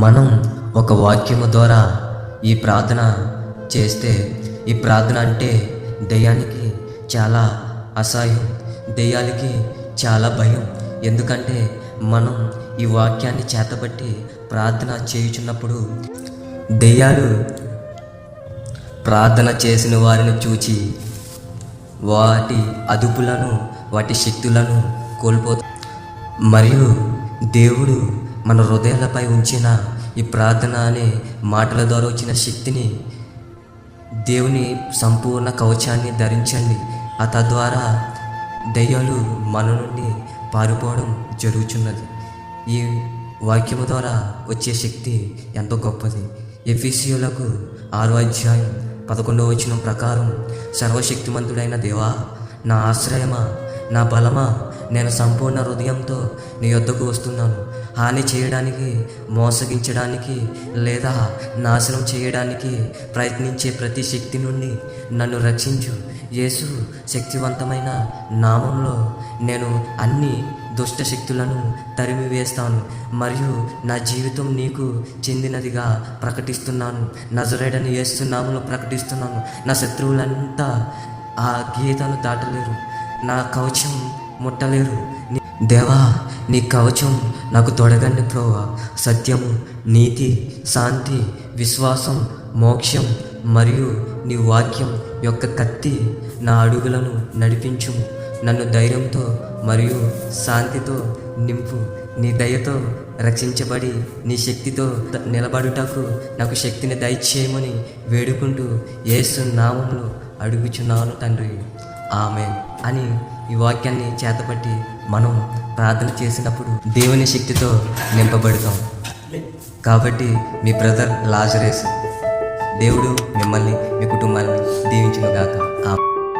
మనం ఒక వాక్యము ద్వారా ఈ ప్రార్థన చేస్తే ఈ ప్రార్థన అంటే దయ్యానికి చాలా అసహ్యం దయ్యాలకి చాలా భయం. ఎందుకంటే మనం ఈ వాక్యాన్ని చేతబట్టి ప్రార్థన చేయుచున్నప్పుడు దెయ్యాలు ప్రార్థన చేసిన వారిని చూచి వాటి అదుపులను వాటి శక్తులను కోల్పోతాయి మరియు దేవుడు మన హృదయాలపై ఉంచిన ఈ ప్రార్థన అనే మాటల ద్వారా వచ్చిన శక్తిని దేవుని సంపూర్ణ కవచాన్ని ధరించండి. ఆ తద్వారా దయ్యాలు మన నుండి పారిపోవడం జరుగుతున్నది ఈ వాక్యము ద్వారా వచ్చే శక్తి ఎంతో గొప్పది. ఎఫీసీయులకు ఆరో అధ్యాయం పదకొండవ వచనం ప్రకారం సర్వశక్తిమంతుడైన దేవా నా ఆశ్రయమా నా బలమా? నేను సంపూర్ణ హృదయంతో నీ యొద్దకు వస్తున్నాను. హాని చేయడానికి మోసగించడానికి లేదా నాశనం చేయడానికి ప్రయత్నించే ప్రతి శక్తి నుండి నన్ను రక్షించు. యేసు శక్తివంతమైన నామంలో నేను అన్ని దుష్ట శక్తులను తరిమివేస్తాను మరియు నా జీవితం నీకు చెందినదిగా ప్రకటిస్తున్నాను. నజరేడని నామంలో ప్రకటిస్తున్నాను. నా శత్రువులంతా ఆ గీతను దాటలేరు. నా కవచం ముట్టలేరు. దేవా నీ కవచం నాకు తొడగండి ప్రోవా సత్యము నీతి శాంతి విశ్వాసం మోక్షం మరియు నీ వాక్యం యొక్క కత్తి నా అడుగులను నడిపించు నన్ను ధైర్యంతో మరియు శాంతితో నింపు. నీ దయతో రక్షించబడి నీ శక్తితో నిలబడుటకు నాకు శక్తిని దయచేయమని వేడుకుంటూ ఏసు నామములు అడుగుచున్నాను తండ్రి. ఆమె అని ఈ వాక్యాన్ని చేతపట్టి మనం ప్రార్థన చేసినప్పుడు దేవుని శక్తితో నింపబడతాం. కాబట్టి మీ బ్రదర్ లాజరేస్ దేవుడు మిమ్మల్ని మీ కుటుంబాన్ని దీవించిన దాకా